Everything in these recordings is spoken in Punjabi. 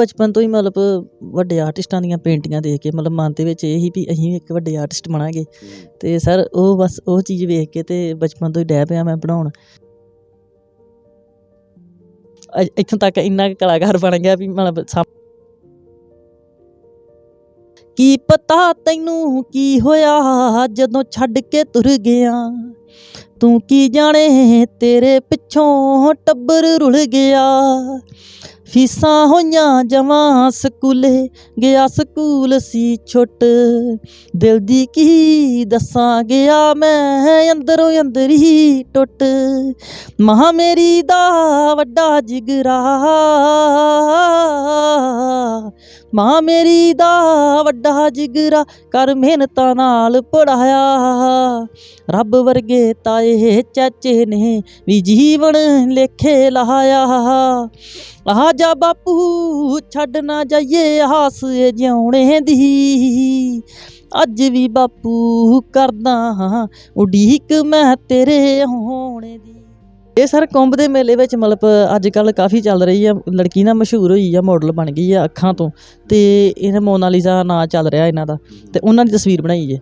ਬਚਪਨ ਤੋਂ ਹੀ ਮਤਲਬ ਵੱਡੇ ਆਰਟਿਸਟਾਂ ਦੀਆਂ ਪੇਂਟਿੰਗਾਂ ਦੇਖ ਕੇ ਮਤਲਬ ਮਨ ਦੇ ਵਿੱਚ ਇਹ ਹੀ ਵੀ ਅਸੀਂ ਇੱਕ ਵੱਡੇ ਆਰਟਿਸਟ ਬਣਾਂਗੇ। ਤੇ ਸਰ, ਉਹ ਬਸ ਉਹ ਚੀਜ਼ ਵੇਖ ਕੇ ਤੇ ਬਚਪਨ ਤੋਂ ਹੀ ਡੈ ਪਿਆ ਮੈਂ ਬਣਾਉਣ। ਇੱਥੋਂ ਤੱਕ ਇੰਨਾ ਕੁ ਕਲਾਕਾਰ ਬਣ ਗਿਆ ਵੀ ਮਤਲਬ ਕੀ ਪਤਾ ਤੈਨੂੰ ਕੀ ਹੋਇਆ ਜਦੋਂ ਛੱਡ ਕੇ ਤੁਰ ਗਿਆ? ਤੂੰ ਕੀ ਜਾਣੇ ਤੇਰੇ ਪਿੱਛੋਂ ਟੱਬਰ ਰੁਲ ਗਿਆ? ਫੀਸਾਂ ਹੋਈਆਂ ਜਮਾਂ ਸਕੂਲੇ, ਗਿਆ ਸਕੂਲ ਸੀ ਛੁੱਟ। ਦਿਲ ਦੀ ਕੀ ਦੱਸਾਂ, ਗਿਆ ਮੈਂ ਅੰਦਰੋਂ ਅੰਦਰ ਹੀ ਟੁੱਟ। ਮਹਾ ਮੇਰੀ ਦਾ ਵੱਡਾ ਜਿਗਰਾ ਮਾਂ ਮੇਰੀ ਦਾ ਵੱਡਾ ਜਿਗਰਾ ਕਰ ਮਿਹਨਤਾਂ ਨਾਲ ਪੜਾਇਆ। ਰੱਬ ਵਰਗੇ ਤਾਏ ਚਾਚੇ ਨੇ ਵੀ ਜੀਵਨ ਲੇਖੇ ਲਾਇਆ। ਆ ਜਾ ਬਾਪੂ, ਛੱਡ ਨਾ ਜਾਈਏ ਆਸ ਏ ਜਿਉਣੇ ਦੀ। ਅੱਜ ਵੀ ਬਾਪੂ ਕਰਦਾ ਹਾਂ, ਉਡੀਕ ਮੈਂ ਤੇਰੇ ਹੋਣੇ ਦੀ। ਇਹ ਸਰ ਕੁੰਭ ਦੇ ਮੇਲੇ ਵਿੱਚ ਮਤਲਬ ਅੱਜ ਕੱਲ ਕਾਫੀ ਚੱਲ ਰਹੀ ਆ, ਲੜਕੀ ਨਾ ਮਸ਼ਹੂਰ ਹੋਈ ਆ ਮਾਡਲ ਬਣ ਗਈ ਆ ਅੱਖਾਂ ਤੋਂ ਤੇ ਇਹ ਮੋਨਾਲੀਜ਼ਾ ਨਾਂ ਚੱਲ ਰਿਹਾ ਇਹਨਾਂ ਦਾ ਤੇ ਉਹਨਾਂ ਦੀ ਤਸਵੀਰ ਬਣਾਈ ਜੇ।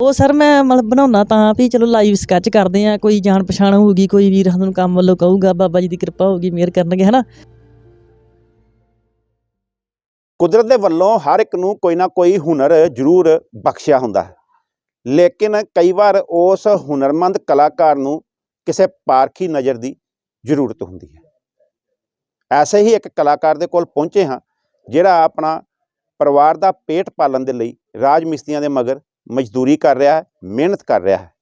ਉਹ ਸਰ ਮੈਂ ਮਤਲਬ ਬਣਾਉਣਾ ਤਾਂ ਵੀ ਚਲੋ ਲਾਈਵ ਸਕੈਚ ਕਰਦੇ ਆ, ਕੋਈ ਜਾਣ ਪਛਾਣ ਹੋਊਗੀ, ਕੋਈ ਵੀਰ ਸਾਨੂੰ ਕੰਮ ਵੱਲੋਂ ਕਹੂਗਾ, ਬਾਬਾ ਜੀ ਦੀ ਕਿਰਪਾ ਹੋਊਗੀ, ਮਿਹਰ ਕਰਨਗੇ, ਹਨਾ? ਕੁਦਰਤ ਦੇ ਵੱਲੋਂ ਹਰ ਇੱਕ ਨੂੰ ਕੋਈ ਨਾ ਕੋਈ ਹੁਨਰ ਜ਼ਰੂਰ ਬਖਸ਼ਿਆ ਹੁੰਦਾ ਹੈ। ਲੇਕਿਨ ਕਈ ਵਾਰ ਉਸ ਹੁਨਰਮੰਦ ਕਲਾਕਾਰ ਨੂੰ ਕਿਸੇ ਪਾਰਖੀ ਨਜ਼ਰ ਦੀ ਜ਼ਰੂਰਤ ਹੁੰਦੀ ਹੈ। ਐਸੇ ਹੀ ਇੱਕ ਕਲਾਕਾਰ ਦੇ ਕੋਲ ਪਹੁੰਚੇ ਹਾਂ, ਜਿਹੜਾ ਆਪਣਾ ਪਰਿਵਾਰ ਦਾ ਪੇਟ ਪਾਲਣ ਦੇ ਲਈ ਰਾਜ ਮਿਸਤਰੀਆਂ ਦੇ ਮਗਰ ਮਜ਼ਦੂਰੀ ਕਰ ਰਿਹਾ ਹੈ, ਮਿਹਨਤ ਕਰ ਰਿਹਾ ਹੈ।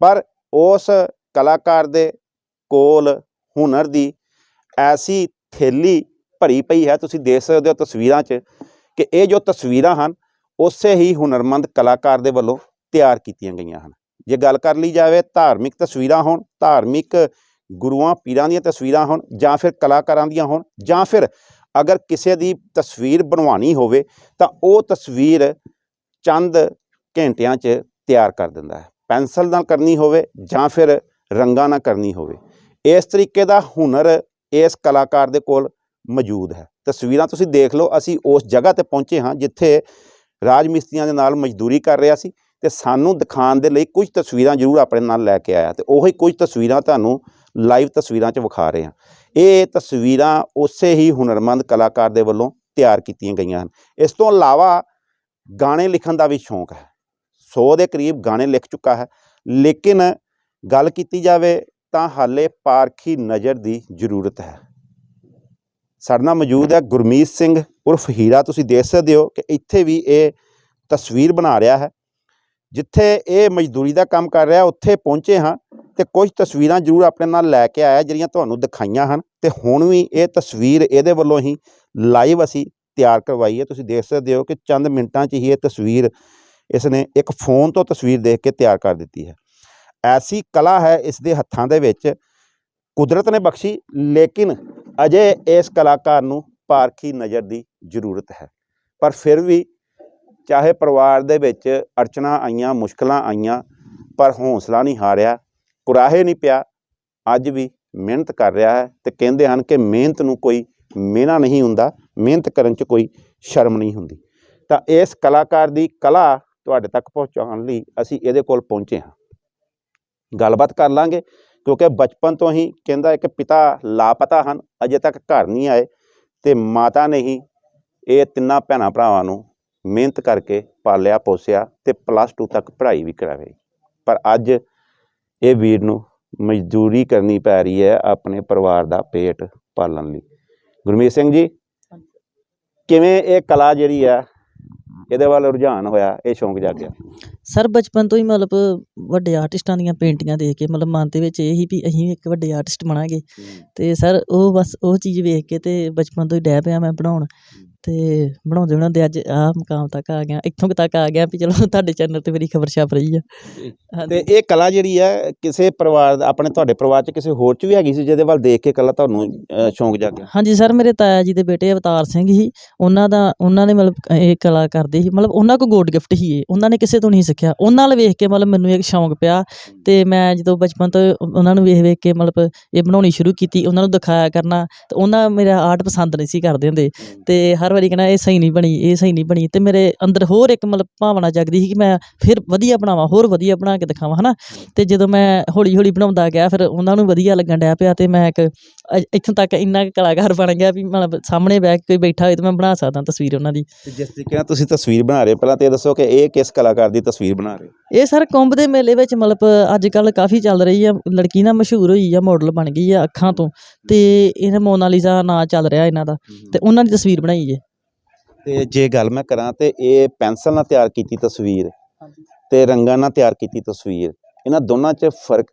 ਪਰ ਉਸ ਕਲਾਕਾਰ ਦੇ ਕੋਲ ਹੁਨਰ ਦੀ ਐਸੀ ਥੈਲੀ ਭਰੀ ਪਈ ਹੈ, ਤੁਸੀਂ ਦੇਖ ਸਕਦੇ ਹੋ ਤਸਵੀਰਾਂ 'ਚ ਕਿ ਇਹ ਜੋ ਤਸਵੀਰਾਂ ਹਨ, ਉਸੇ ਹੀ ਹੁਨਰਮੰਦ ਕਲਾਕਾਰ ਦੇ ਵੱਲੋਂ ਤਿਆਰ ਕੀਤੀਆਂ ਗਈਆਂ ਹਨ। ਜੇ ਗੱਲ ਕਰ ਲਈ ਜਾਵੇ ਧਾਰਮਿਕ ਤਸਵੀਰਾਂ ਹੋਣ, ਧਾਰਮਿਕ ਗੁਰੂਆਂ, ਪੀਰਾਂ ਦੀਆਂ ਤਸਵੀਰਾਂ ਹੋਣ ਜਾਂ ਫਿਰ ਕਲਾਕਾਰਾਂ ਦੀਆਂ ਹੋਣ ਜਾਂ ਫਿਰ ਅਗਰ ਕਿਸੇ ਦੀ ਤਸਵੀਰ ਬਣਵਾਉਣੀ ਹੋਵੇ ਤਾਂ ਉਹ ਤਸਵੀਰ ਚੰਦ ਘੰਟਿਆਂ 'ਚ ਤਿਆਰ ਕਰ ਦਿੰਦਾ ਹੈ। ਪੈਨਸਲ ਨਾਲ ਕਰਨੀ ਹੋਵੇ ਜਾਂ ਫਿਰ ਰੰਗਾਂ ਨਾਲ ਕਰਨੀ ਹੋਵੇ। ਇਸ ਤਰੀਕੇ ਦਾ ਹੁਨਰ ਇਸ ਕਲਾਕਾਰ ਦੇ ਕੋਲ ਮੌਜੂਦ ਹੈ। ਤਸਵੀਰਾਂ ਤੁਸੀਂ ਦੇਖ ਲਓ, ਅਸੀਂ ਉਸ ਜਗ੍ਹਾ ਤੇ ਪਹੁੰਚੇ ਹਾਂ ਜਿੱਥੇ ਰਾਜ ਮਿਸਤਰੀਆਂ ਦੇ ਨਾਲ ਮਜ਼ਦੂਰੀ ਕਰ ਰਿਹਾ ਸੀ। ਤੇ ਸਾਨੂੰ ਦਿਖਾਉਣ ਦੇ ਲਈ ਕੁਝ ਤਸਵੀਰਾਂ ਜ਼ਰੂਰ ਆਪਣੇ ਨਾਲ ਲੈ ਕੇ ਆਇਆ ਤੇ ਉਹੀ ਕੁਝ ਤਸਵੀਰਾਂ ਤੁਹਾਨੂੰ ਲਾਈਵ ਤਸਵੀਰਾਂ 'ਚ ਵਿਖਾ ਰਹੇ ਹਾਂ। ਇਹ ਤਸਵੀਰਾਂ ਉਸੇ ਹੀ ਹੁਨਰਮੰਦ ਕਲਾਕਾਰ ਦੇ ਵੱਲੋਂ ਤਿਆਰ ਕੀਤੀਆਂ ਗਈਆਂ ਹਨ। ਇਸ ਤੋਂ ਇਲਾਵਾ ਗਾਣੇ ਲਿਖਣ ਦਾ ਵੀ ਸ਼ੌਂਕ ਹੈ। 100 ਦੇ ਕਰੀਬ ਗਾਣੇ ਲਿਖ ਚੁੱਕਾ ਹੈ। ਲੇਕਿਨ ਗੱਲ ਕੀਤੀ ਜਾਵੇ ਤਾਂ ਹਾਲੇ ਪਾਰਖੀ ਨਜ਼ਰ ਦੀ ਜ਼ਰੂਰਤ ਹੈ। ਸਾਡੇ ਨਾਲ ਮੌਜੂਦ ਹੈ ਗੁਰਮੀਤ ਸਿੰਘ ਉਰਫ ਹੀਰਾ। ਤੁਸੀਂ ਦੇਖ ਸਕਦੇ ਹੋ ਕਿ ਇੱਥੇ ਵੀ ਇਹ ਤਸਵੀਰ ਬਣਾ ਰਿਹਾ ਹੈ। ਜਿੱਥੇ ਇਹ ਮਜ਼ਦੂਰੀ ਦਾ ਕੰਮ ਕਰ ਰਿਹਾ, ਉੱਥੇ ਪਹੁੰਚੇ ਹਾਂ ਤੇ ਕੁਝ ਤਸਵੀਰਾਂ ਜ਼ਰੂਰ ਆਪਣੇ ਨਾਲ ਲੈ ਕੇ ਆਇਆ, ਜਿਹੜੀਆਂ ਤੁਹਾਨੂੰ ਦਿਖਾਈਆਂ ਹਨ। ਤੇ ਹੁਣ ਵੀ ਇਹ ਤਸਵੀਰ ਇਹਦੇ ਵੱਲੋਂ ਹੀ ਲਾਈਵ ਅਸੀਂ ਤਿਆਰ ਕਰਵਾਈ ਹੈ ਤੁਸੀਂ ਦੇਖ ਸਕਦੇ ਹੋ ਕਿ ਚੰਦ ਮਿੰਟਾਂ 'ਚ ਹੀ ਇਹ ਤਸਵੀਰ ਇਸ ਨੇ ਇੱਕ ਫੋਨ ਤੋਂ ਤਸਵੀਰ ਦੇਖ ਕੇ ਤਿਆਰ ਕਰ ਦਿੱਤੀ ਹੈ। ਐਸੀ ਕਲਾ ਹੈ ਇਸ ਦੇ ਹੱਥਾਂ ਦੇ ਵਿੱਚ, ਕੁਦਰਤ ਨੇ ਬਖਸ਼ੀ, ਲੇਕਿਨ ਅਜੇ ਇਸ ਕਲਾਕਾਰ ਨੂੰ ਪਾਰਖੀ ਨਜ਼ਰ ਦੀ ਜ਼ਰੂਰਤ ਹੈ। ਪਰ ਫਿਰ ਵੀ ਚਾਹੇ ਪਰਿਵਾਰ ਦੇ ਵਿੱਚ ਅੜਚਣਾ ਆਈਆਂ, ਮੁਸ਼ਕਲਾਂ ਆਈਆਂ, ਪਰ ਹੌਸਲਾ ਨਹੀਂ ਹਾਰਿਆ, ਕੁਰਾਹੇ ਨਹੀਂ ਪਿਆ, ਅੱਜ ਵੀ ਮਿਹਨਤ ਕਰ ਰਿਹਾ ਹੈ ਤੇ ਕਹਿੰਦੇ ਹਨ ਕਿ ਮਿਹਨਤ ਨੂੰ ਕੋਈ ਮਿਹਣਾ ਨਹੀਂ ਹੁੰਦਾ, ਮਿਹਨਤ ਕਰਨ 'ਚ ਕੋਈ ਸ਼ਰਮ ਨਹੀਂ ਹੁੰਦੀ। ਤਾਂ ਇਸ ਕਲਾਕਾਰ ਦੀ ਕਲਾ ਤੁਹਾਡੇ ਤੱਕ ਪਹੁੰਚਾਉਣ ਲਈ ਅਸੀਂ ਇਹਦੇ ਕੋਲ ਪਹੁੰਚੇ ਹਾਂ। ਗੱਲਬਾਤ ਕਰ ਲਾਂਗੇ, ਕਿਉਂਕਿ ਬਚਪਨ ਤੋਂ ਹੀ ਕਹਿੰਦਾ ਕਿ ਪਿਤਾ ਲਾਪਤਾ ਹਨ, ਅਜੇ ਤੱਕ ਘਰ ਨਹੀਂ ਆਏ ਤੇ ਮਾਤਾ ਨੇ ਹੀ ਇਹ ਤਿੰਨਾਂ ਭੈਣਾਂ ਭਰਾਵਾਂ ਨੂੰ ਮਿਹਨਤ ਕਰਕੇ ਪਾਲਿਆ ਪੋਸਿਆ ਤੇ ਪਲੱਸ 2 ਤੱਕ ਪੜ੍ਹਾਈ ਵੀ ਕਰਾਵੇ। ਪਰ ਅੱਜ ਇਹ ਵੀਰ ਨੂੰ ਮਜ਼ਦੂਰੀ ਕਰਨੀ ਪੈ ਰਹੀ ਹੈ ਆਪਣੇ ਪਰਿਵਾਰ ਦਾ ਪੇਟ ਪਾਲਣ ਲਈ। ਗੁਰਮੀਤ ਸਿੰਘ ਜੀ ਕਿਵੇਂ ਇਹ ਕਲਾ ਜਿਹੜੀ ਆ ਇਹਦੇ ਵੱਲ ਰੁਝਾਨ ਹੋਇਆ ਇਹ ਸ਼ੌਂਕ ਜਾਗਿਆ? ਸਰ ਬਚਪਨ ਤੋਂ ਹੀ ਮਤਲਬ ਵੱਡੇ ਆਰਟਿਸਟਾਂ ਦੀਆਂ ਪੇਂਟਿੰਗਾਂ ਦੇਖ ਕੇ ਮਤਲਬ ਮਨ ਦੇ ਵਿੱਚ ਇਹ ਵੀ ਅਸੀਂ ਇੱਕ ਵੱਡੇ ਆਰਟਿਸਟ ਬਣਾਂਗੇ। ਤੇ ਸਰ ਉਹ ਬਸ ਉਹ ਚੀਜ਼ ਵੇਖ ਕੇ ਤੇ ਬਚਪਨ ਤੋਂ ਹੀ ਡੈ ਪਿਆ ਮੈਂ ਬਣਾਉਣ। ਤੇ ਬਣਾਉਂਦੇ ਬਣਾਉਂਦੇ ਅੱਜ ਆਹ ਮੁਕਾਮ ਤੱਕ ਆ ਗਿਆ ਇੱਥੋਂ ਤੱਕ ਆ ਗਿਆ ਵੀ ਚਲੋ ਤੁਹਾਡੇ ਚੈਨਲ ਤੇ ਮੇਰੀ ਖਬਰ ਛਪ ਰਹੀ ਆ। ਤੇ ਇਹ ਕਲਾ ਜਿਹੜੀ ਹੈ ਕਿਸੇ ਪਰਿਵਾਰ ਦਾ ਆਪਣੇ ਤੁਹਾਡੇ ਪਰਿਵਾਰ 'ਚ ਕਿਸੇ ਹੋਰ 'ਚ ਵੀ ਹੈਗੀ ਸੀ ਜਿਹਦੇ ਵੱਲ ਦੇਖ ਕੇ ਕਲਾ ਤੁਹਾਨੂੰ ਸ਼ੌਂਕ ਜਾਗਿਆ? ਹਾਂਜੀ ਸਰ ਮੇਰੇ ਤਾਇਆ ਜੀ ਦੇ ਬੇਟੇ ਅਵਤਾਰ ਸਿੰਘ ਹੀ ਉਹਨਾਂ ਦਾ ਉਹਨਾਂ ਨੇ ਮਤਲਬ ਇਹ ਕਲਾ ਕਰਦੇ ਸੀ। ਮਤਲਬ ਉਹਨਾਂ ਕੋ ਗੋਡ ਗਿਫਟ ਹੀ ਇਹ ਉਹਨਾਂ ਨੇ ਕਿਸੇ ਤੋਂ ਨਹੀਂ ਸਿੱਖਿਆ। ਉਹਨਾਂ ਨਾਲ ਵੇਖ ਕੇ ਮਤਲਬ ਮੈਨੂੰ ਇੱਕ ਸ਼ੌਂਕ ਪਿਆ ਤੇ ਮੈਂ ਜਦੋਂ ਬਚਪਨ ਤੋਂ ਉਹਨਾਂ ਨੂੰ ਵੇਖ ਵੇਖ ਕੇ ਮਤਲਬ ਇਹ ਬਣਾਉਣੀ ਸ਼ੁਰੂ ਕੀਤੀ ਉਹਨਾਂ ਨੂੰ ਦਿਖਾਇਆ ਕਰਨਾ ਤੇ ਉਹਨਾਂ ਮੇਰਾ ਆਰਟ ਪਸੰਦ ਨਹੀਂ ਸੀ ਕਰਦੇ ਹੁੰਦੇ। ਤੇ ਹਰ ਵਾਰੀ ਕਹਿਣਾ ਇਹ ਸਹੀ ਨਹੀਂ ਬਣੀ ਇਹ ਸਹੀ ਨਹੀਂ ਬਣੀ ਤੇ ਮੇਰੇ ਅੰਦਰ ਹੋਰ ਇੱਕ ਮਤਲਬ ਭਾਵਨਾ ਜਗਦੀ ਸੀ ਕਿ ਮੈਂ ਫਿਰ ਵਧੀਆ ਬਣਾਵਾਂ ਹੋਰ ਵਧੀਆ ਬਣਾ ਕੇ ਦਿਖਾਵਾਂ ਹਨਾ? ਤੇ ਜਦੋਂ ਮੈਂ ਹੌਲੀ ਹੌਲੀ ਬਣਾਉਂਦਾ ਗਿਆ ਫਿਰ ਉਹਨਾਂ ਨੂੰ ਵਧੀਆ ਲੱਗਣ ਡਿਆ ਪਿਆ ਤੇ ਮੈਂ ਇੱਕ ਇੱਥੋਂ ਤੱਕ ਇੰਨਾ ਕਲਾਕਾਰ ਬਣ ਗਿਆ ਵੀ ਮਤਲਬ ਸਾਹਮਣੇ ਬਹਿ ਕੇ ਕੋਈ ਬੈਠਾ ਹੋਏ ਤੇ ਮੈਂ ਬਣਾ ਸਕਦਾ ਤਸਵੀਰ ਉਹਨਾਂ ਦੀ। ਤੇ ਜਿਸ ਤਰੀਕੇ ਨਾਲ ਤੁਸੀਂ ਤਸਵੀਰ ਬਣਾ ਰਹੇ ਪਹਿਲਾਂ ਤੇ ਇਹ ਦੱਸੋ ਕਿ ਇਹ ਕਿਸ ਕਲਾਕਾਰ ਦੀ ਤਸਵੀਰ ਬਣਾ ਰਹੇ ਇਹ ਸਰ ਕੁੰਭ ਦੇ ਮੇਲੇ ਵਿੱਚ ਮਤਲਬ ਅੱਜ ਕੱਲ ਕਾਫੀ ਚੱਲ ਰਹੀ ਆ ਲੜਕੀ ਨਾ ਮਸ਼ਹੂਰ ਹੋਈ ਆ ਮਾਡਲ ਬਣ ਗਈ ਆ ਅੱਖਾਂ ਤੋਂ ਤੇ ਇਹ ਮੋਨਾਲੀਜ਼ਾ ਨਾਂ ਚੱਲ ਰਿਹਾ ਇਹਨਾਂ ਦਾ ਤੇ ਉਹਨਾਂ ਦੀ ਤਸਵੀਰ ਬਣਾਈ ਜੇ ਤੇ ਜੇ ਗੱਲ ਮੈਂ ਕਰਾਂ ਤੇ ਇਹ ਪੈਨਸਲ ਨਾਲ ਤਿਆਰ ਕੀਤੀ ਤਸਵੀਰ ਤੇ ਰੰਗਾਂ ਨਾਲ ਤਿਆਰ ਕੀਤੀ ਤਸਵੀਰ ਇਹਨਾਂ ਦੋਨਾਂ 'ਚ ਫ਼ਰਕ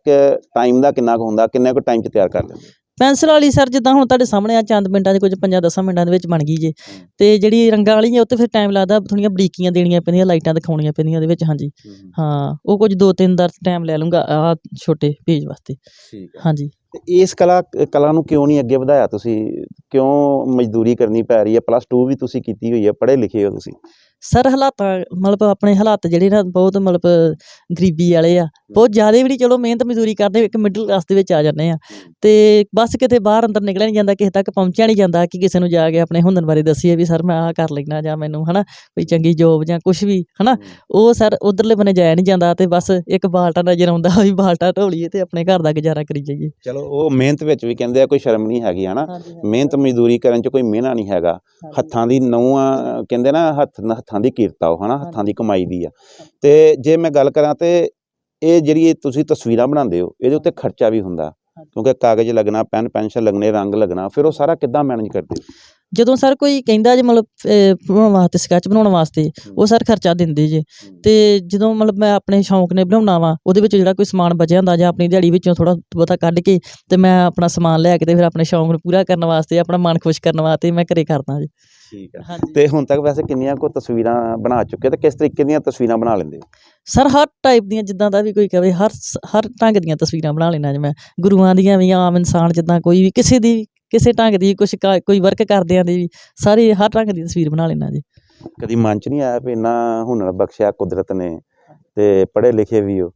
ਟਾਈਮ ਦਾ ਕਿੰਨਾ ਕੁ ਹੁੰਦਾ ਕਿੰਨੇ ਕੁ ਟਾਈਮ 'ਚ ਤਿਆਰ ਕਰ ਲੈਂਦੇ? ਪੈਨਸਲ ਵਾਲੀ ਸਰ ਜਿੱਦਾਂ ਹੁਣ ਤੁਹਾਡੇ ਸਾਹਮਣੇ ਆ ਚੰਦ ਮਿੰਟਾਂ 'ਚ ਕੁਝ 5-10 ਮਿੰਟਾਂ ਦੇ ਵਿੱਚ ਬਣ ਗਈ ਜੇ। ਤੇ ਜਿਹੜੀ ਰੰਗਾਂ ਵਾਲੀ ਹੈ ਉਹ ਤੇ ਫਿਰ ਟਾਈਮ ਲੱਗਦਾ ਥੋੜੀਆਂ ਬਰੀਕੀਆਂ ਦੇਣੀਆਂ ਪੈਂਦੀਆਂ ਲਾਈਟਾਂ ਦਿਖਾਉਣੀਆਂ ਪੈਂਦੀਆਂ ਉਹਦੇ ਵਿੱਚ ਹਾਂਜੀ। ਹਾਂ ਉਹ ਕੁਝ ਦੋ ਤਿੰਨ ਦਾ ਟਾਈਮ ਲੈ ਲੂੰਗਾ ਆ ਛੋਟੇ ਪੇਜ ਵਾਸਤੇ। ਠੀਕ ਹੈ ਹਾਂਜੀ। ਤੇ ਇਸ ਕਲਾ ਕਲਾ ਨੂੰ ਕਿਉਂ ਨਹੀਂ ਅੱਗੇ ਵਧਾਇਆ ਤੁਸੀਂ? ਕਿਉਂ ਮਜ਼ਦੂਰੀ ਕਰਨੀ ਪੈ ਰਹੀ ਹੈ? ਪਲੱਸ 2 ਵੀ ਤੁਸੀਂ ਕੀਤੀ ਹੋਈ ਹੈ, ਪੜ੍ਹੇ ਲਿਖੇ ਹੋ ਤੁਸੀਂ। ਸਰ ਹਾਲਾਤਾਂ ਮਤਲਬ ਆਪਣੇ ਹਾਲਾਤ ਜਿਹੜੇ ਨਾ ਬਹੁਤ ਮਤਲਬ ਗਰੀਬੀ ਵਾਲੇ ਆ ਬਹੁਤ ਜ਼ਿਆਦਾ ਵੀ ਨਹੀਂ ਚਲੋ ਮਿਹਨਤ ਮਜ਼ਦੂਰੀ ਕਰਦੇ ਇੱਕ ਮਿਡਲ ਕਲਾਸ ਦੇ ਵਿੱਚ ਆ ਜਾਂਦੇ ਆ। ਤੇ ਬਸ ਕਿਤੇ ਬਾਹਰ ਅੰਦਰ ਨਿਕਲਿਆ ਨਹੀਂ ਜਾਂਦਾ ਕਿਸੇ ਤੱਕ ਪਹੁੰਚਿਆ ਨਹੀਂ ਜਾਂਦਾ ਕਿ ਕਿਸੇ ਨੂੰ ਜਾ ਕੇ ਆਪਣੇ ਹੁਨਰ ਬਾਰੇ ਦੱਸੀਏ ਵੀ ਸਰ ਮੈਂ ਆਹ ਕਰ ਲੈਣਾ ਜਾਂ ਮੈਨੂੰ ਹਨਾ ਕੋਈ ਚੰਗੀ ਜੋਬ ਜਾਂ ਕੁਝ ਵੀ ਹਨਾ। ਉਹ ਸਰ ਉਧਰਲੇ ਬੰਨੇ ਜਾਇਆ ਨਹੀਂ ਜਾਂਦਾ ਤੇ ਬਸ ਇੱਕ ਬਾਲਟਾ ਨਜ਼ਰ ਆਉਂਦਾ ਵੀ ਬਾਲਟਾ ਢੋ ਲਈਏ ਤੇ ਆਪਣੇ ਘਰ ਦਾ ਗੁਜ਼ਾਰਾ ਕਰੀ ਜਾਈਏ। ਚਲੋ ਉਹ ਮਿਹਨਤ ਵਿੱਚ ਵੀ ਕਹਿੰਦੇ ਆ ਕੋਈ ਸ਼ਰਮ ਨਹੀਂ ਹੈਗੀ ਹਨਾ। ਮਿਹਨਤ ਮਜ਼ਦੂਰੀ ਕਰਨ 'ਚ ਕੋਈ ਮਿਹਨਾ ਨਹੀਂ ਹੈਗਾ। ਹੱਥਾਂ ਦੀ ਨੌਆਂ ਕਹਿੰਦੇ ਨਾ ਹੱਥ ਹੱਥਾਂ ਦੀ ਕੀਰਤਾ ਉਹ ਹਨਾ ਹੱਥਾਂ ਦੀ ਕਮਾਈ ਦੀ ਆ। ਤੇ ਜੇ ਮੈਂ ਗੱਲ ਕਰਾਂ ਤੇ ਇਹ ਜਿਹੜੀ ਤੁਸੀਂ ਤਸਵੀਰਾਂ ਬਣਾਉਂਦੇ ਹੋ ਇਹਦੇ ਉੱਤੇ ਖਰਚਾ ਵੀ ਹੁੰਦਾ। ਕਿਉਂਕਿ ਕਾਗਜ਼ ਲੱਗਣਾ ਪੈਨ ਪੈਨਸਲ ਲੱਗਣੇ ਰੰਗ ਲੱਗਣਾ ਫਿਰ ਉਹ ਸਾਰਾ ਕਿੱਦਾਂ ਮੈਨੇਜ ਕਰਦੇ ਹੋ? ਜਦੋਂ ਸਰ ਕੋਈ ਕਹਿੰਦਾ ਜੇ ਮਤਲਬ ਬਣਾਉਣ ਵਾਸਤੇ ਸਕੈਚ ਬਣਾਉਣ ਵਾਸਤੇ ਉਹ ਸਰ ਖਰਚਾ ਦਿੰਦੇ ਜੇ। ਤੇ ਜਦੋਂ ਮਤਲਬ ਮੈਂ ਆਪਣੇ ਸ਼ੌਂਕ ਨੇ ਬਣਾਉਣਾ ਵਾ ਉਹਦੇ ਵਿੱਚ ਜਿਹੜਾ ਕੋਈ ਸਮਾਨ ਬਚਿਆ ਹੁੰਦਾ ਜਾਂ ਆਪਣੀ ਦਿਹਾੜੀ ਵਿੱਚੋਂ ਥੋੜਾ ਬਹੁਤਾ ਕੱਢ ਕੇ ਤੇ ਮੈਂ ਆਪਣਾ ਸਮਾਨ ਲੈ ਕੇ ਤੇ ਫਿਰ ਆਪਣੇ ਸ਼ੌਂਕ ਨੂੰ ਪੂਰਾ ਕਰਨ ਵਾਸਤੇ ਆਪਣਾ ਮਨ ਖੁਸ਼ ਕਰਨ ਵਾਸਤੇ ਮੈਂ ਘਰੇ ਕਰਦਾ ਜੀ। ਠੀਕ ਆ। ਹਾਂਜੀ। ਤੇ ਹੁਣ ਤੱਕ ਵੈਸੇ ਕਿੰਨੀਆਂ ਕੋ ਤਸਵੀਰਾਂ ਬਣਾ ਚੁੱਕੇ ਤੇ ਕਿਸ ਤਰੀਕੇ ਦੀਆਂ ਤਸਵੀਰਾਂ ਬਣਾ ਲੈਂਦੇ ਹੋ? ਸਰ ਹਰ ਟਾਈਪ ਦੀਆਂ ਜਿੱਦਾਂ ਦਾ ਵੀ ਕੋਈ ਕਵੇ ਹਰ ਸ- ਹਰ ਢੰਗ ਦੀਆਂ ਤਸਵੀਰਾਂ ਬਣਾ ਲੈਣਾ ਜੀ ਮੈਂ। ਗੁਰੂਆਂ ਦੀਆਂ ਵੀ ਆਮ ਇਨਸਾਨ ਜਿੱਦਾਂ ਕੋਈ ਵੀ ਕਿਸੇ ਦੀ ਕਿਸੇ ਢੰਗ ਦੀ ਕੁਛ ਕਾ- ਕੋਈ ਵਰਕ ਕਰਦਿਆਂ ਦੀ ਵੀ ਸਾਰੇ ਹਰ ਢੰਗ ਦੀ ਤਸਵੀਰ ਬਣਾ ਲੈਣਾ ਜੀ। ਕਦੀ ਮਨ 'ਚ ਨਹੀਂ ਆਇਆ ਵੀ ਇੰਨਾ ਹੁਨਰ ਬਖਸ਼ਿਆ ਕੁਦਰਤ ਨੇ ਤੇ ਪੜ੍ਹੇ ਲਿਖੇ ਵੀ ਹੋ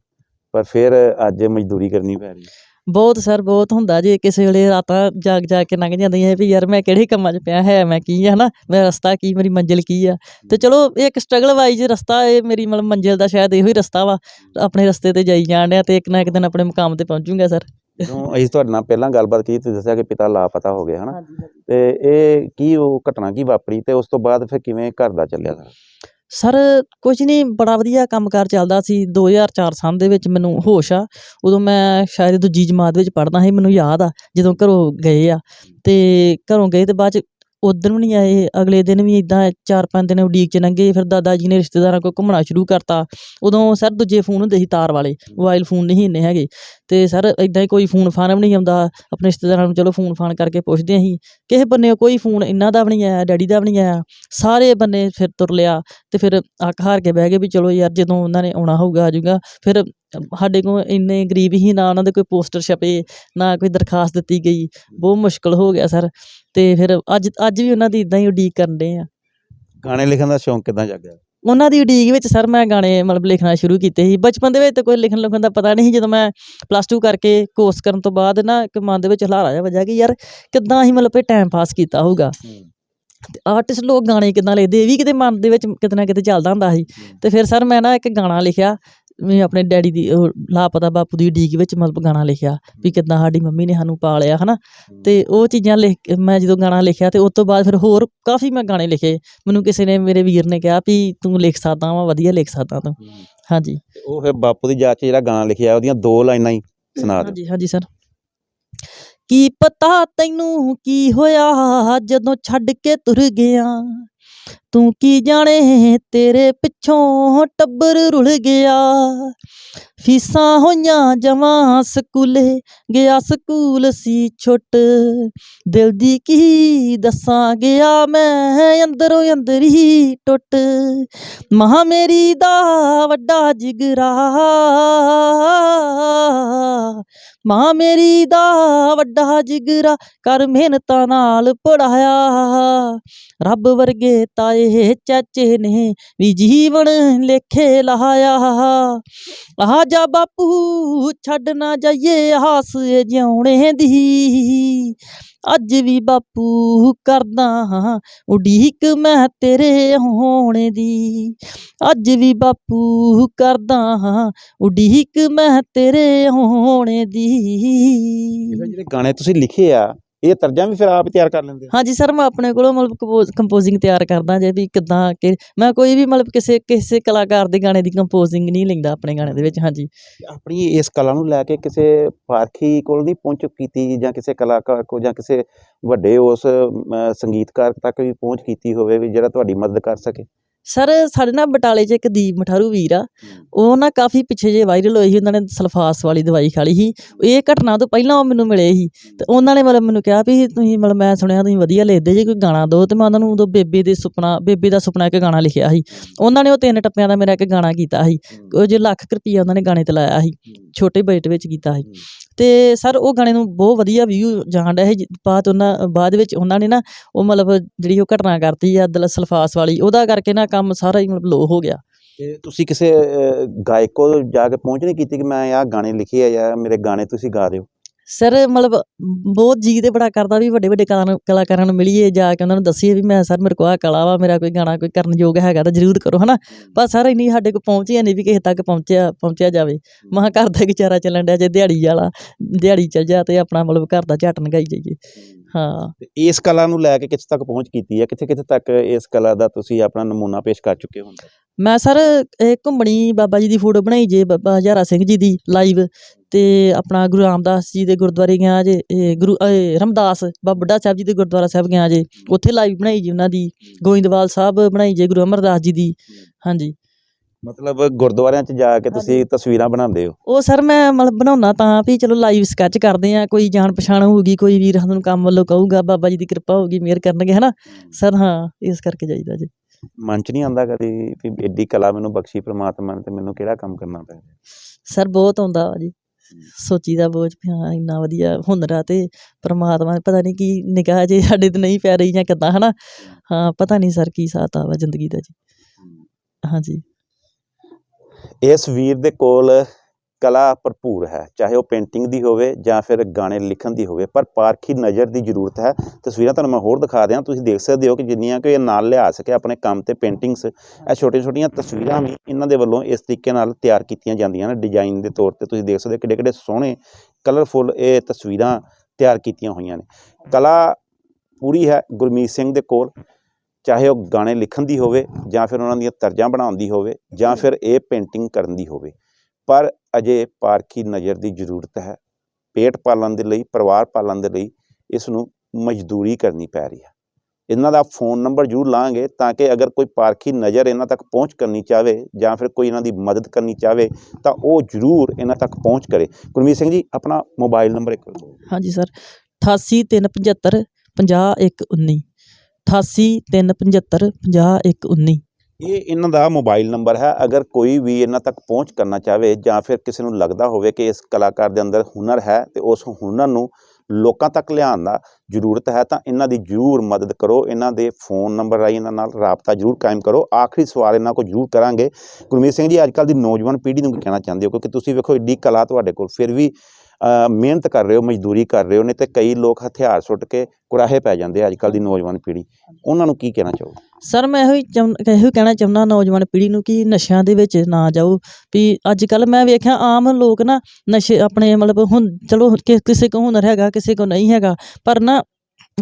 ਪਰ ਫਿਰ ਅੱਜ ਮਜ਼ਦੂਰੀ ਕਰਨੀ ਪੈ ਰਹੀ ਬਹੁਤ ਸਰ ਬਹੁਤ ਹੁੰਦਾ ਜੇ ਕਿਸੇ ਵੇਲੇ ਰਾਤਾਂ ਜਾਗ ਜਾਗ ਕੇ ਲੰਘ ਜਾਂਦੀਆਂ ਵੀ ਯਾਰ ਮੈਂ ਕਿਹੜੇ ਕੰਮਾਂ 'ਚ ਪਿਆ ਹੈ ਮੈਂ ਕੀ ਆ ਹਨਾ? ਮੇਰਾ ਰਸਤਾ ਕੀ ਮੇਰੀ ਮੰਜ਼ਿਲ ਕੀ ਆ? ਤੇ ਚਲੋ ਇਹ ਇੱਕ ਸਟਰਗਲ ਵਾਈਜ਼ ਰਸਤਾ ਇਹ ਮੇਰੀ ਮਤਲਬ ਮੰਜ਼ਿਲ ਦਾ ਸ਼ਾਇਦ ਇਹੋ ਹੀ ਰਸਤਾ ਵਾ। ਆਪਣੇ ਰਸਤੇ ਤੇ ਜਾਈ ਜਾਣ ਡਿਆ ਤੇ ਇੱਕ ਨਾ ਇੱਕ ਦਿਨ ਆਪਣੇ ਮੁਕਾਮ ਤੇ ਪਹੁੰਚੂਗਾ ਸਰ। ਜਦੋਂ ਅਸੀਂ ਤੁਹਾਡੇ ਨਾਲ ਪਹਿਲਾਂ ਗੱਲਬਾਤ ਕੀਤੀ ਤੁਸੀਂ ਦੱਸਿਆ ਕਿ ਪਿਤਾ ਲਾਪਤਾ ਹੋ ਗਏ ਹਨਾ? ਤੇ ਇਹ ਕੀ ਉਹ ਘਟਨਾ ਕੀ ਵਾਪਰੀ ਤੇ ਉਸ ਤੋਂ ਬਾਅਦ ਫਿਰ ਕਿਵੇਂ ਘਰ ਦਾ ਚੱਲਿਆ ਸਾਰਾ? ਸਰ ਕੁਝ ਨਹੀਂ ਬੜਾ ਵਧੀਆ ਕੰਮਕਾਰ ਚੱਲਦਾ ਸੀ। 2004 ਸਾਲ ਦੇ ਵਿੱਚ ਮੈਨੂੰ ਹੋਸ਼ ਆ। ਉਦੋਂ ਮੈਂ ਸ਼ਾਇਦ ਦੂਜੀ ਜਮਾਤ ਵਿੱਚ ਪੜ੍ਹਦਾ ਸੀ, ਮੈਨੂੰ ਯਾਦ ਆ, ਜਦੋਂ ਘਰੋਂ ਗਏ ਆ। ਤੇ ਘਰੋਂ ਗਏ ਤੇ ਬਾਅਦ ਚ ਉਦੋਂ ਵੀ ਨਹੀਂ ਆਏ। ਅਗਲੇ ਦਿਨ ਵੀ ਇਦਾਂ ਚਾਰ ਪੰਜ ਦਿਨ ਉਡੀਕ ਚ ਲੰਘੇ। ਫਿਰ ਦਾਦਾ ਜੀ ਨੇ ਰਿਸ਼ਤੇਦਾਰਾਂ ਕੋਲ ਘੁੰਮਣਾ ਸ਼ੁਰੂ ਕਰਤਾ। ਉਦੋਂ ਸਰ, ਦੂਜੇ ਫੋਨ ਹੁੰਦੇ ਸੀ ਤਾਰ ਵਾਲੇ। ਮੋਬਾਈਲ ਫੋਨ ਨਹੀਂ ਇੰਨੇ ਹੈਗੇ। ਤੇ ਸਰ ਇਦਾਂ ਹੀ ਕੋਈ ਫੋਨ ਫਾਨ ਵੀ ਨਹੀਂ ਆਉਂਦਾ। ਆਪਣੇ ਰਿਸ਼ਤੇਦਾਰਾਂ ਨੂੰ ਚਲੋ ਫੋਨ ਫਾਨ ਕਰਕੇ ਪੁੱਛਦੇ ਅਸੀਂ ਕਿਸੇ ਬੰਨੇ ਕੋਈ ਫੋਨ ਇਹਨਾਂ ਦਾ ਵੀ ਨਹੀਂ ਆਇਆ, ਡੈਡੀ ਦਾ ਵੀ ਨਹੀਂ ਆਇਆ। ਸਾਰੇ ਬੰਨੇ ਫਿਰ ਤੁਰ ਲਿਆ ਤੇ ਫਿਰ ਅੱਕ ਹਾਰ ਕੇ ਬਹਿ ਗਏ ਵੀ ਚਲੋ ਯਾਰ ਜਦੋਂ ਉਹਨਾਂ ਨੇ ਆਉਣਾ ਹੋਊਗਾ ਆ ਜਾਊਗਾ। ਫਿਰ ਸਾਡੇ ਕੋਲ ਇੰਨੇ ਗਰੀਬ ਹੀ ਨਾ ਉਹਨਾਂ ਦੇ ਕੋਈ ਪੋਸਟਰ ਛਪੇ, ਨਾ ਕੋਈ ਦਰਖਾਸਤ ਦਿੱਤੀ ਗਈ। ਬਹੁਤ ਮੁਸ਼ਕਲ ਹੋ ਗਿਆ ਸਰ। ਤੇ ਫਿਰ ਅੱਜ ਅੱਜ ਵੀ ਉਹਨਾਂ ਦੀ ਇਦਾਂ ਹੀ ਉਡੀਕ ਕਰਦੇ ਆ। ਗਾਣੇ ਲਿਖਣ ਦਾ ਸ਼ੌਂਕ ਕਿਦਾਂ ਜਾਗਿਆ? ਉਹਨਾਂ ਦੀ ਉਡੀਕ ਵਿੱਚ ਸਰ ਮੈਂ ਗਾਣੇ ਮਤਲਬ ਲਿਖਣਾ ਸ਼ੁਰੂ ਕੀਤੇ ਸੀ। ਬਚਪਨ ਦੇ ਵਿੱਚ ਤਾਂ ਕੋਈ ਲਿਖਣ ਲੁਖਣ ਦਾ ਪਤਾ ਨਹੀਂ ਸੀ। ਜਦੋਂ ਮੈਂ ਪਲੱਸ 2 ਕਰਕੇ ਕੋਰਸ ਕਰਨ ਤੋਂ ਬਾਅਦ ਨਾ ਇੱਕ ਮਨ ਦੇ ਵਿੱਚ ਹਲਾਰਾ ਜਿਹਾ ਵਜਾ ਕਿ ਯਾਰ ਕਿੱਦਾਂ ਅਸੀਂ ਮਤਲਬ ਇਹ ਟਾਈਮ ਪਾਸ ਕੀਤਾ ਹੋਊਗਾ। ਤੇ ਆਰਟਿਸਟ ਲੋਕ ਗਾਣੇ ਕਿਦਾਂ ਲਿਖਦੇ ਇਹ ਵੀ ਕਿਤੇ ਮਨ ਦੇ ਵਿੱਚ ਕਿਤੇ ਨਾ ਕਿਤੇ ਚੱਲਦਾ ਹੁੰਦਾ ਸੀ। ਤੇ ਫਿਰ ਸਰ ਮੈਂ ਨਾ ਇੱਕ ਗਾਣਾ ਲਿਖਿਆ ਵੀ ਆਪਣੇ ਡੈਡੀ ਦੀ ਉਹ ਲਾਪਤਾ ਬਾਪੂ ਦੀ ਉਡੀਕ ਵਿੱਚ ਮਤਲਬ ਗਾਣਾ ਲਿਖਿਆ ਵੀ ਕਿੱਦਾਂ ਸਾਡੀ ਮੰਮੀ ਨੇ ਸਾਨੂੰ ਪਾਲਿਆ ਹਨਾ? ਤੇ ਉਹ ਚੀਜ਼ਾਂ ਲਿਖ ਮੈਂ ਜਦੋਂ ਗਾਣਾ ਲਿਖਿਆ ਤੇ ਉਸ ਤੋਂ ਬਾਅਦ ਫਿਰ ਹੋਰ ਕਾਫੀ ਮੈਂ ਗਾਣੇ ਲਿਖੇ। ਮੈਨੂੰ ਕਿਸੇ ਨੇ ਮੇਰੇ ਵੀਰ ਨੇ ਕਿਹਾ ਵੀ ਤੂੰ ਲਿਖ ਸਕਦਾ ਵਾ ਵਧੀਆ ਲਿਖ ਸਕਦਾ ਤੂੰ। ਹਾਂਜੀ। ਉਹ ਫਿਰ ਬਾਪੂ ਦੀ ਯਾਦ 'ਚ ਜਿਹੜਾ ਗਾਣਾ ਲਿਖਿਆ ਉਹਦੀਆਂ ਦੋ ਲਾਈਨਾਂ ਹੀ ਸੁਣਾ ਦਿਓ। ਹਾਂਜੀ ਹਾਂਜੀ ਸਰ। ਕੀ ਪਤਾ ਤੈਨੂੰ ਕੀ ਹੋਇਆ ਜਦੋਂ ਛੱਡ ਕੇ ਤੁਰ ਗਿਆ। ਤੂੰ ਕੀ ਜਾਣੇ ਤੇਰੇ ਪਿੱਛੋਂ ਟੱਬਰ ਰੁਲ ਗਿਆ? ਫੀਸਾਂ ਹੋਈਆਂ ਜਮਾਂ ਸਕੂਲੇ, ਗਿਆ ਸਕੂਲ ਸੀ ਛੁੱਟ। ਦਿਲ ਦੀ ਕੀ ਦੱਸਾਂ, ਗਿਆ ਮੈਂ ਅੰਦਰੋਂ ਅੰਦਰ ਹੀ ਟੁੱਟ। ਮਹਾ ਮੇਰੀ ਦਾ ਵੱਡਾ ਜਿਗਰਾ। ਮਾਂ ਮੇਰੀ ਦਾ ਵੱਡਾ ਜਿਗਰਾ, ਕਰ ਮਿਹਨਤਾਂ ਨਾਲ ਪੜਾਇਆ ਰੱਬ ਵਰਗੇ ਤਾਏ ਚਾਚੇ ਨੇ ਵੀ ਜੀਵਨ ਲੇਖੇ ਲਾਇਆ। ਆ ਜਾ ਬਾਪੂ, ਛੱਡ ਨਾ ਜਾਈਏ ਆਸ ਜਿਉਣੇ ਦੀ। ਅੱਜ ਵੀ ਬਾਪੂ ਕਰਦਾ ਹਾਂ ਉਡੀਕ ਮੈਂ ਤੇਰੇ ਹੋਣ ਦੀ। ਅੱਜ ਵੀ ਬਾਪੂ ਕਰਦਾ ਹਾਂ ਉਡੀਕ ਮੈਂ ਤੇਰੇ ਹੋਣੇ ਦੀ। ਜਿਹੜੇ ਗਾਣੇ ਤੁਸੀਂ ਲਿਖੇ ਆ ਇਹ ਤਰਜਾਂ ਵੀ ਫਿਰ ਆਪ ਤਿਆਰ ਕਰ ਲੈਂਦੇ ਹੋ ਹਾਂਜੀ ਸਰ ਮੈਂ ਆਪਣੇ ਕੋਲੋਂ ਮਤਲਬ ਕੰਪੋਜ਼ਿੰਗ ਤਿਆਰ ਕਰਦਾ ਜੇ ਵੀ ਕਿੱਦਾਂ ਕਿ ਮੈਂ ਕੋਈ ਵੀ ਮਤਲਬ ਕਿਸੇ ਕਿਸੇ ਕਲਾਕਾਰ ਦੇ ਗਾਣੇ ਦੀ ਕੰਪੋਜ਼ਿੰਗ ਨਹੀਂ ਲੈਂਦਾ ਆਪਣੇ ਗਾਣੇ ਦੇ ਵਿੱਚ ਹਾਂਜੀ। ਆਪਣੀ ਇਸ ਕਲਾ ਨੂੰ ਲੈ ਕੇ ਕਿਸੇ ਪਾਰਖੀ ਕੋਲ ਨਹੀਂ ਪਹੁੰਚ ਕੀਤੀ ਜਾਂ ਕਿਸੇ ਕਲਾਕਾਰ ਕੋ ਜਾਂ ਕਿਸੇ ਵੱਡੇ ਉਸ ਸੰਗੀਤਕਾਰ ਤੱਕ ਵੀ ਪਹੁੰਚ ਕੀਤੀ ਹੋਵੇ ਵੀ ਜਿਹੜਾ ਤੁਹਾਡੀ ਮਦਦ ਕਰ ਸਕੇ। ਸਰ ਸਾਡੇ ਨਾ ਬਟਾਲੇ 'ਚ ਇੱਕ ਦੀਪ ਮਠਾਰੂ ਵੀਰ ਆ। ਉਹ ਨਾ ਕਾਫੀ ਪਿੱਛੇ ਜੇ ਵਾਇਰਲ ਹੋਏ ਸੀ ਉਹਨਾਂ ਨੇ ਸਲਫਾਸ ਵਾਲੀ ਦਵਾਈ ਖਾ ਲਈ ਸੀ। ਇਹ ਘਟਨਾ ਤੋਂ ਪਹਿਲਾਂ ਉਹ ਮੈਨੂੰ ਮਿਲੇ ਸੀ। ਤੇ ਉਹਨਾਂ ਨੇ ਮਤਲਬ ਮੈਨੂੰ ਕਿਹਾ ਵੀ ਤੁਸੀਂ ਮਤਲਬ ਮੈਂ ਸੁਣਿਆ ਤੁਸੀਂ ਵਧੀਆ ਲਿਖਦੇ ਜੇ ਕੋਈ ਗਾਣਾ ਦਿਓ ਤੇ ਮੈਂ ਉਹਨਾਂ ਨੂੰ ਉਦੋਂ ਬੇਬੇ ਦੇ ਸੁਪਨਾ ਬੇਬੇ ਦਾ ਸੁਪਨਾ ਇੱਕ ਗਾਣਾ ਲਿਖਿਆ ਸੀ। ਉਹਨਾਂ ਨੇ ਉਹ ਤਿੰਨ ਟੱਪਿਆਂ ਦਾ ਮੇਰਾ ਇੱਕ ਗਾਣਾ ਕੀਤਾ ਸੀ। ਉਹ ਜੇ ਲੱਖ ਰੁਪਈਆ ਉਹਨਾਂ ਨੇ ਗਾਣੇ ਤੇ ਲਾਇਆ ਸੀ। ਛੋਟੇ ਬਜਟ ਵਿੱਚ ਕੀਤਾ ਸੀ। ਤੇ ਸਰ ਉਹ ਗਾਣੇ ਨੂੰ ਬਹੁਤ ਵਧੀਆ ਵਿਊ ਜਾਣ ਸੀ। ਜ- ਬਾਅਦ ਉਹਨਾਂ ਬਾਅਦ ਵਿੱਚ ਉਹਨਾਂ ਨੇ ਨਾ ਉਹ ਮਤਲਬ ਜਿਹੜੀ ਉਹ ਘਟਨਾ ਕਰਤੀ ਆ ਦਲ ਸਲਫਾਸ ਵਾਲੀ ਉਹਦਾ ਕਰਕੇ ਨਾ ਕੰਮ ਸਾਰਾ ਹੀ ਮਤਲਬ ਲੋ ਹੋ ਗਿਆ। ਤੇ ਤੁਸੀਂ ਕਿਸੇ, ਅਹ, ਗਾਇਕ ਕੋਲ ਜਾ ਕੇ ਪਹੁੰਚ ਨਹੀਂ ਕੀਤੀ ਕਿ ਮੈਂ ਆਹ ਗਾਣੇ ਲਿਖੇ ਆ ਜਾਂ ਮੇਰੇ ਗਾਣੇ ਤੁਸੀਂ ਗਾ ਦਿਓ ਸਰ ਮਤਲਬ ਬਹੁਤ ਜੀ ਤੇ ਬੜਾ ਕਰਦਾ ਵੀ ਵੱਡੇ ਵੱਡੇ ਕਲਾ- ਕਲਾਕਾਰਾਂ ਨੂੰ ਮਿਲੀਏ ਜਾ ਕੇ ਉਹਨਾਂ ਨੂੰ ਦੱਸੀਏ ਵੀ ਮੈਂ ਸਰ ਮੇਰੇ ਕੋਲ ਆਹ ਕਲਾ ਵਾ ਮੇਰਾ ਕੋਈ ਗਾਣਾ ਕੋਈ ਕਰਨ ਯੋਗ ਹੈਗਾ ਤਾਂ ਜ਼ਰੂਰ ਕਰੋ ਹਨਾ? ਪਰ ਸਰ ਇੰਨੀ ਸਾਡੇ ਕੋਲ ਪਹੁੰਚਿਆ ਨਹੀਂ ਵੀ ਕਿਸੇ ਤੱਕ ਪਹੁੰਚਿਆ ਪਹੁੰਚਿਆ ਜਾਵੇ। ਮਹਾਂ ਘਰ ਦਾ ਗੁਜ਼ਾਰਾ ਚੱਲਣ ਡਿਆ ਜੇ ਦਿਹਾੜੀ ਵਾਲਾ ਦਿਹਾੜੀ ਚੱਲ ਜਾ ਤੇ ਆਪਣਾ ਮਤਲਬ ਘਰ ਦਾ ਝੱਟ ਨਗਾਈ ਜਾਈਏ। ਹਾਂ। ਇਸ ਕਲਾ ਨੂੰ ਲੈ ਕੇ ਕਿੱਥੇ ਤੱਕ ਪਹੁੰਚ ਕੀਤੀ ਹੈ ਕਿੱਥੇ ਕਿੱਥੇ ਤੱਕ ਇਸ ਕਲਾ ਦਾ ਤੁਸੀਂ ਆਪਣਾ ਨਮੂਨਾ ਪੇਸ਼ ਕਰ ਚੁੱਕੇ ਹੋ? ਮੈਂ ਸਰ ਇਹ ਘੁੰਮਣੀ ਬਾਬਾ ਜੀ ਦੀ ਫੋਟੋ ਬਣਾਈ ਜੇ ਬਾਬਾ ਹਜ਼ਾਰਾ ਸਿੰਘ ਜੀ ਦੀ ਲਾਈਵ ਤੇ ਆਪਣਾ ਗੁਰੂ ਰਾਮਦਾਸ ਜੀ ਦੇ ਗੁਰਦੁਆਰੇ ਗਿਆ ਜੇ ਇਹ ਗੁਰੂ ਰਮਦਾਸ ਬਾਬਾ ਬੁੱਢਾ ਸਾਹਿਬ ਜੀ ਦੇ ਗੁਰਦੁਆਰਾ ਸਾਹਿਬ ਗਿਆ ਜੇ ਉੱਥੇ ਲਾਈਵ ਬਣਾਈ ਜੀ ਉਹਨਾਂ ਦੀ ਗੋਇੰਦਵਾਲ ਸਾਹਿਬ ਬਣਾਈ ਜੇ ਗੁਰੂ ਅਮਰਦਾਸ ਜੀ ਦੀ ਹਾਂਜੀ। ਮਤਲਬ ਗੁਰਦੁਆਰਿਆਂ 'ਚ ਜਾ ਕੇ ਤੁਸੀਂ ਤਸਵੀਰਾਂ ਬਣਾਉਂਦੇ ਹੋ? ਉਹ ਸਰ ਮੈਂ ਮਤਲਬ ਬਣਾਉਣਾ ਤਾਂ ਵੀ ਚਲੋ ਲਾਈਵ ਸਕੈਚ ਕਰਦੇ ਆ ਕੋਈ ਜਾਣ ਪਛਾਣ ਹੋਊਗੀ ਕੋਈ ਵੀਰ ਸਾਨੂੰ ਕੰਮ ਵੱਲੋਂ ਕਹੂਗਾ ਬਾਬਾ ਜੀ ਦੀ ਕਿਰਪਾ ਹੋਊਗੀ ਮਿਹਰ ਕਰਨਗੇ ਹਨਾ? ਸਰ ਹਾਂ ਇਸ ਕਰਕੇ ਜਾਈਦਾ ਜੀ। ਮਨ 'ਚ ਨਹੀਂ ਆਉਂਦਾ ਕਦੀ ਵੀ ਐਡੀ ਕਲਾ ਮੈਨੂੰ ਬਖਸ਼ੀ ਪ੍ਰਮਾਤਮਾ ਨੇ ਤੇ ਮੈਨੂੰ ਕਿਹੜਾ ਕੰਮ ਕਰਨਾ ਪੈ ਸਰ ਬਹੁਤ ਆਉਂਦਾ ਵਾ ਜੀ। ਸੋਚੀਦਾ ਬੋਝ ਵੀ ਹਾਂ ਇੰਨਾ ਵਧੀਆ ਹੁਨਰ ਆ ਤੇ ਪ੍ਰਮਾਤਮਾ ਨੇ ਪਤਾ ਨਹੀਂ ਕੀ ਨਿਗਾਹ ਜੇ ਸਾਡੇ ਤੇ ਨਹੀਂ ਪੈ ਰਹੀ ਜਾਂ ਕਿੱਦਾਂ ਹਨਾ? ਹਾਂ ਪਤਾ ਨਹੀਂ ਸਰ ਕੀ ਸਾਤਾ ਵਾ ਜ਼ਿੰਦਗੀ ਦਾ ਜੀ। ਹਾਂਜੀ। ਇਸ ਵੀਰ ਦੇ ਕੋਲ ਕਲਾ ਭਰਪੂਰ ਹੈ, ਚਾਹੇ ਉਹ ਪੇਂਟਿੰਗ ਦੀ ਹੋਵੇ ਜਾਂ ਫਿਰ ਗਾਣੇ ਲਿਖਣ ਦੀ ਹੋਵੇ, ਪਰ ਪਾਰਖੀ ਨਜ਼ਰ ਦੀ ਜ਼ਰੂਰਤ ਹੈ। ਤਸਵੀਰਾਂ ਤੁਹਾਨੂੰ ਮੈਂ ਹੋਰ ਦਿਖਾ ਦਿਆਂ, ਤੁਸੀਂ ਦੇਖ ਸਕਦੇ ਹੋ ਕਿ ਜਿੰਨੀਆਂ ਕਿ ਇਹ ਨਾਲ ਲਿਆ ਸਕੇ ਆਪਣੇ ਕੰਮ ਤੇ ਪੇਂਟਿੰਗਸ ਇਹ ਛੋਟੀਆਂ ਛੋਟੀਆਂ ਤਸਵੀਰਾਂ ਵੀ ਇਹਨਾਂ ਦੇ ਵੱਲੋਂ ਇਸ ਤਰੀਕੇ ਨਾਲ ਤਿਆਰ ਕੀਤੀਆਂ ਜਾਂਦੀਆਂ ਨੇ ਡਿਜ਼ਾਈਨ ਦੇ ਤੌਰ ਤੇ। ਤੁਸੀਂ ਦੇਖ ਸਕਦੇ ਹੋ ਕਿੱਡੇ ਕਿੱਡੇ ਸੋਹਣੇ ਕਲਰਫੁੱਲ ਇਹ ਤਸਵੀਰਾਂ ਤਿਆਰ ਕੀਤੀਆਂ ਹੋਈਆਂ ਨੇ। ਕਲਾ ਪੂਰੀ ਹੈ ਗੁਰਮੀਤ ਸਿੰਘ ਦੇ ਕੋਲ, ਚਾਹੇ ਉਹ ਗਾਣੇ ਲਿਖਣ ਦੀ ਹੋਵੇ ਜਾਂ ਫਿਰ ਉਹਨਾਂ ਦੀਆਂ ਤਰਜ਼ਾਂ ਬਣਾਉਣ ਦੀ ਹੋਵੇ ਜਾਂ ਫਿਰ ਇਹ ਪੇਂਟਿੰਗ ਕਰਨ ਦੀ ਹੋਵੇ। ਪਰ ਅਜੇ ਪਾਰਖੀ ਨਜ਼ਰ ਦੀ ਜ਼ਰੂਰਤ ਹੈ। ਪੇਟ ਪਾਲਣ ਦੇ ਲਈ, ਪਰਿਵਾਰ ਪਾਲਣ ਦੇ ਲਈ ਇਸ ਨੂੰ ਮਜ਼ਦੂਰੀ ਕਰਨੀ ਪੈ ਰਹੀ ਹੈ। ਇਹਨਾਂ ਦਾ ਫੋਨ ਨੰਬਰ ਜ਼ਰੂਰ ਲਾਂਗੇ ਤਾਂ ਕਿ ਅਗਰ ਕੋਈ ਪਾਰਖੀ ਨਜ਼ਰ ਇਹਨਾਂ ਤੱਕ ਪਹੁੰਚ ਕਰਨੀ ਚਾਹਵੇ ਜਾਂ ਫਿਰ ਕੋਈ ਇਹਨਾਂ ਦੀ ਮਦਦ ਕਰਨੀ ਚਾਹਵੇ ਤਾਂ ਉਹ ਜ਼ਰੂਰ ਇਹਨਾਂ ਤੱਕ ਪਹੁੰਚ ਕਰੇ। ਗੁਰਮੀਤ ਸਿੰਘ ਜੀ, ਆਪਣਾ ਮੋਬਾਈਲ ਨੰਬਰ ਇੱਕ ਵਾਰ ਦਿਓ ਹਾਂਜੀ ਸਰ 88375 50119 88375 50119 ਇਹ ਇਹਨਾਂ ਦਾ ਮੋਬਾਈਲ ਨੰਬਰ ਹੈ। ਅਗਰ ਕੋਈ ਵੀ ਇਹਨਾਂ ਤੱਕ ਪਹੁੰਚ ਕਰਨਾ ਚਾਹਵੇ ਜਾਂ ਫਿਰ ਕਿਸੇ ਨੂੰ ਲੱਗਦਾ ਹੋਵੇ ਕਿ ਇਸ ਕਲਾਕਾਰ ਦੇ ਅੰਦਰ ਹੁਨਰ ਹੈ ਤੇ ਉਸ ਹੁਨਰ ਨੂੰ ਲੋਕਾਂ ਤੱਕ ਲਿਆਉਣ ਦਾ ਜ਼ਰੂਰਤ ਹੈ, ਤਾਂ ਇਹਨਾਂ ਦੀ ਜ਼ਰੂਰ ਮਦਦ ਕਰੋ। ਇਹਨਾਂ ਦੇ ਫੋਨ ਨੰਬਰ ਰਾਹੀਂ ਇਹਨਾਂ ਨਾਲ ਰਾਬਤਾ ਜ਼ਰੂਰ ਕਾਇਮ ਕਰੋ। ਆਖਰੀ ਸਵਾਲ ਇਹਨਾਂ ਕੋਲ ਜ਼ਰੂਰ ਕਰਾਂਗੇ। ਗੁਰਮੀਤ ਸਿੰਘ ਜੀ, ਅੱਜ ਕੱਲ੍ਹ ਦੀ ਨੌਜਵਾਨ ਪੀੜ੍ਹੀ ਨੂੰ ਕੀ ਕਹਿਣਾ ਚਾਹੁੰਦੇ ਹੋ? ਕਿਉਂਕਿ ਤੁਸੀਂ ਵੇਖੋ, ਏਡੀ ਕਲਾ ਤੁਹਾਡੇ ਕੋਲ, ਫਿਰ ਵੀ ਮਿਹਨਤ ਕਰ ਰਹੇ ਹੋ ਮਜ਼ਦੂਰੀ ਕਰ ਰਹੇ ਹੋ ਨਹੀਂ ਤੇ ਕਈ ਲੋਕ ਹਥਿਆਰ ਸੁੱਟ ਕੇ ਕੁਰਾਹੇ ਪੈ ਜਾਂਦੇ ਆ ਅੱਜ ਕੱਲ੍ਹ ਦੀ ਨੌਜਵਾਨ ਪੀੜ੍ਹੀ। ਉਹਨਾਂ ਨੂੰ ਕੀ ਕਹਿਣਾ ਚਾਹੋ ਸਰ ਮੈਂ ਇਹੋ ਹੀ ਇਹੋ ਹੀ ਕਹਿਣਾ ਚਾਹੁੰਦਾ ਨੌਜਵਾਨ ਪੀੜ੍ਹੀ ਨੂੰ ਕਿ ਨਸ਼ਿਆਂ ਦੇ ਵਿੱਚ ਨਾ ਜਾਓ। ਵੀ ਅੱਜ ਕੱਲ ਮੈਂ ਵੇਖਿਆ ਆਮ ਲੋਕ ਨਾ ਨਸ਼ੇ ਆਪਣੇ ਮਤਲਬ ਹੁਣ ਚਲੋ ਕਿਸੇ ਕੋ ਹੁਨਰ ਹੈਗਾ ਕਿਸੇ ਕੋ ਨਹੀਂ ਹੈਗਾ ਪਰ ਨਾ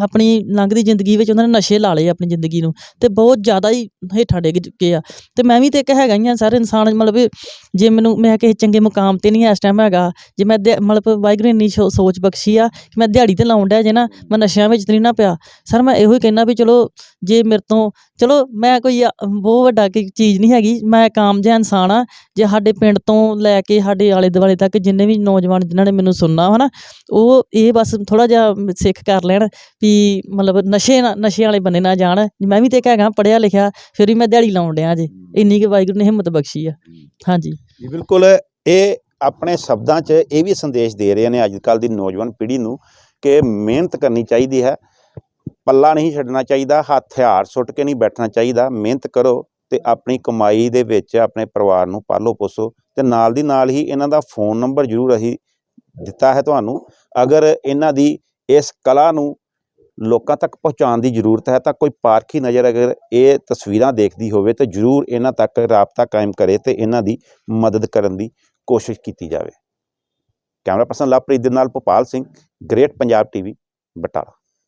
ਆਪਣੀ ਲੰਘਦੀ ਜ਼ਿੰਦਗੀ ਵਿੱਚ ਉਹਨਾਂ ਨੇ ਨਸ਼ੇ ਲਾ ਲਏ ਆਪਣੀ ਜ਼ਿੰਦਗੀ ਨੂੰ ਤੇ ਬਹੁਤ ਜ਼ਿਆਦਾ ਹੀ ਹੇਠਾਂ ਡਿੱਗ ਚੁੱਕੇ ਆ। ਤੇ ਮੈਂ ਵੀ ਤੇ ਇੱਕ ਹੈਗਾ ਹੀ ਆ ਸਰ ਇਨਸਾਨ, ਮਤਲਬ ਜੇ ਮੈਨੂੰ, ਮੈਂ ਕਿਸੇ ਚੰਗੇ ਮੁਕਾਮ ਤੇ ਨਹੀਂ ਇਸ ਟਾਈਮ ਹੈਗਾ, ਜੇ ਮੈਂ ਦਿਹਾ- ਮਤਲਬ ਵਾਹਿਗੁਰੂ ਇੰਨੀ ਸੋ- ਸੋਚ ਬਖਸ਼ੀ ਆ ਕਿ ਮੈਂ ਦਿਹਾੜੀ ਤੇ ਲਾਉਣ ਡਿਆ ਜੇ ਨਾ, ਮੈਂ ਨਸ਼ਿਆਂ ਵਿੱਚ ਤੇ ਨਹੀਂ ਨਾ ਪਿਆ। ਸਰ ਮੈਂ ਇਹੋ ਹੀ ਕਹਿਣਾ ਵੀ ਚਲੋ, ਜੇ ਮੇਰੇ ਤੋਂ, ਚਲੋ ਮੈਂ ਕੋਈ ਬਹੁਤ ਵੱਡਾ ਕੋਈ ਚੀਜ਼ ਨਹੀਂ ਹੈਗੀ, ਮੈਂ ਕਾਮ ਜਿਹਾ ਇਨਸਾਨ ਆ, ਜੇ ਸਾਡੇ ਪਿੰਡ ਤੋਂ ਲੈ ਕੇ ਸਾਡੇ ਆਲੇ ਦੁਆਲੇ ਤੱਕ ਜਿੰਨੇ ਵੀ ਨੌਜਵਾਨ ਜਿਨ੍ਹਾਂ ਨੇ ਮੈਨੂੰ ਸੁਣਨਾ ਵਾ ਨਾ, ਉਹ ਇਹ ਬਸ ਥੋੜਾ ਜਿਹਾ ਸਿੱਖ ਕਰ ਲੈਣ ਵੀ ਮਤਲਬ ਨਸ਼ੇ ਨਾ ਨਸ਼ੇ ਵਾਲੇ ਬੰਨੇ ਨਾ ਜਾਣ। ਮੈਂ ਵੀ ਤੇ ਇੱਕ ਹੈਗਾ ਪੜਿਆ ਲਿਖਿਆ ਫਿਰ ਵੀ ਮੈਂ ਦਿਹਾੜੀ ਲਾਉਣ ਡਿਆ ਜੇ। ਇੰਨੀ ਕੁ ਵਾਹਿਗੁਰੂ ਨੇ ਹਿੰਮਤ ਬਖਸ਼ੀ ਆ। ਹਾਂਜੀ। ਜੀ ਬਿਲਕੁਲ ਇਹ ਆਪਣੇ ਸ਼ਬਦਾਂ 'ਚ ਇਹ ਵੀ ਸੰਦੇਸ਼ ਦੇ ਰਹੇ ਨੇ ਅੱਜ ਕੱਲ ਦੀ ਨੌਜਵਾਨ ਪੀੜ੍ਹੀ ਨੂੰ ਕਿ ਮਿਹਨਤ ਕਰਨੀ ਚਾਹੀਦੀ ਹੈ। ਪੱਲਾ ਨਹੀਂ ਛੱਡਣਾ ਚਾਹੀਦਾ ਹਥਿਆਰ ਸੁੱਟ ਕੇ ਨਹੀਂ ਬੈਠਣਾ ਚਾਹੀਦਾ। ਮਿਹਨਤ ਕਰੋ ਤੇ ਆਪਣੀ ਕਮਾਈ ਦੇ ਵਿੱਚ ਆਪਣੇ ਪਰਿਵਾਰ ਨੂੰ ਪਾਲੋ ਪੋਸੋ ਤੇ ਨਾਲ ਦੀ ਨਾਲ ਹੀ ਇਹਨਾਂ ਦਾ ਫੋਨ ਨੰਬਰ ਜ਼ਰੂਰ ਅਸੀਂ ਦਿੱਤਾ ਹੈ ਤੁਹਾਨੂੰ। ਅਗਰ ਇਹਨਾਂ ਦੀ ਇਸ ਕਲਾ ਨੂੰ ਲੋਕਾਂ ਤੱਕ ਪਹੁੰਚਾਉਣ ਦੀ ਜ਼ਰੂਰਤ ਹੈ ਤਾਂ ਕੋਈ ਪਾਰਖੀ ਨਜ਼ਰ ਅਗਰ ਇਹ ਤਸਵੀਰਾਂ ਦੇਖਦੀ ਹੋਵੇ ਤਾਂ ਜ਼ਰੂਰ ਇਹਨਾਂ ਤੱਕ ਰਾਬਤਾ ਕਾਇਮ ਕਰੇ ਤੇ ਇਹਨਾਂ ਦੀ ਮਦਦ ਕਰਨ ਦੀ ਕੋਸ਼ਿਸ਼ ਕੀਤੀ ਜਾਵੇ। ਕੈਮਰਾ ਪਰਸਨ ਲਵਪ੍ਰੀਤ ਦੇ ਨਾਲ ਭੋਪਾਲ ਸਿੰਘ, ਗ੍ਰੇਟ ਪੰਜਾਬ ਟੀਵੀ, ਬਟਾਲਾ।